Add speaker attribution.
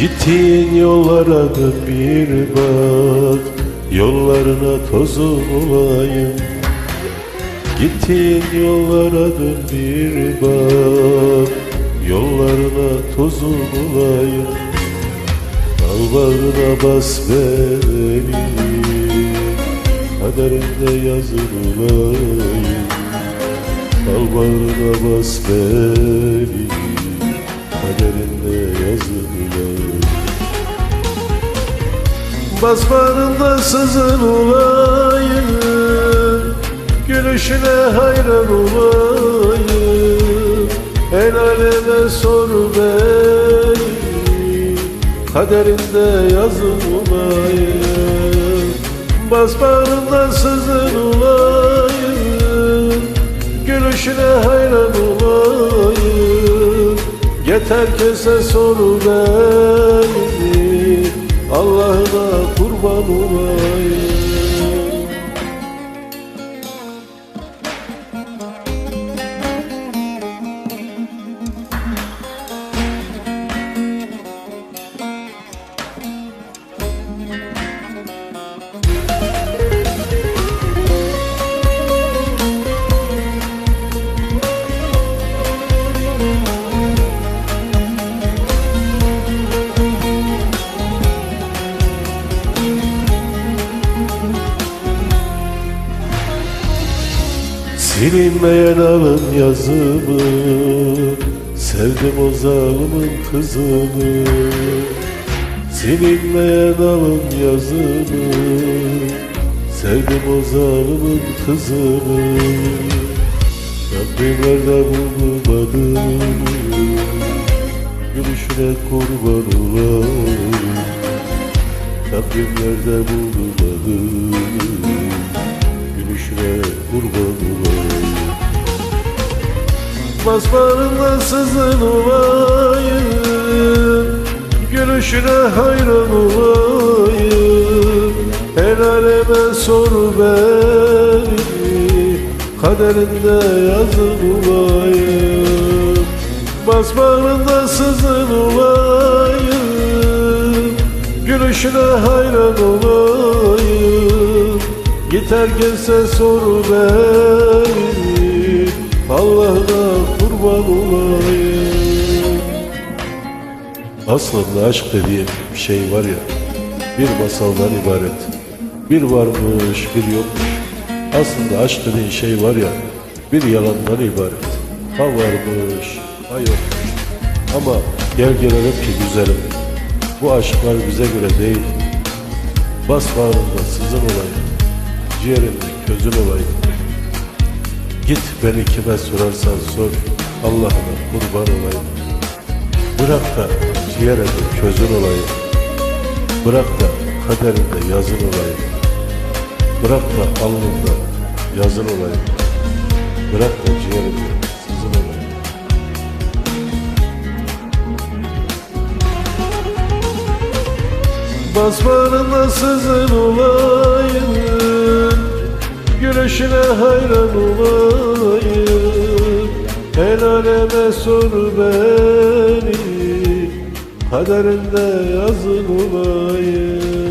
Speaker 1: Gittiğin yollara da bir bak Yollarına tozun olayım. Gittiğin yollara da bir bak Yollarına tozun olayım. Al bağrına bas beni Kaderinde yazın olayım. Bağrına bas beni Bas bağrında sızın olayım Gülüşüne hayran olayım El aleme sor beni Kaderinde yazın olayım Bas bağrında sızın olayım Gülüşüne hayran olayım Yeter kese sor beni Allah'ına kurban Silinmeyen alın yazımı Sevdim o zalimin kızını. Silinmeyen alın yazımı Sevdim o zalimin kızını. Rabbimlerde buldum adını Gülüşüne kurban olayım. Rabbimlerde buldum adını Gülüşüne kurban Basmarında sızın olayım Gülüşüne hayran olayım. El aleme sor beni Kaderinde yazın olayım. Basmarında sızın olayım Gülüşüne hayran olayım. Git herkese sor beni Allah'ına kurban olayım. Aslında aşk dediğim şey var ya Bir masaldan ibaret. Bir varmış bir yokmuş. Aslında aşk dediğin şey var ya Bir yalandan ibaret. Ha varmış ha yokmuş. Ama gel gelelim ki güzelim. Bu aşklar bize göre değil. Bas bağrında sızın olayım. Ciğerimde közün olayım Git beni kime sorarsan sor Allah'ına kurban olayım. Bırak da ciğerinde közün olayım. Bırak da kaderinde yazın olayım. Bırak da alnında yazın olayım. Bırak da ciğerimde sızın olayım. Basmanında sızın olayım Gülüşüne hayran olayım. El aleme sor beni Kaderinde yazın olayım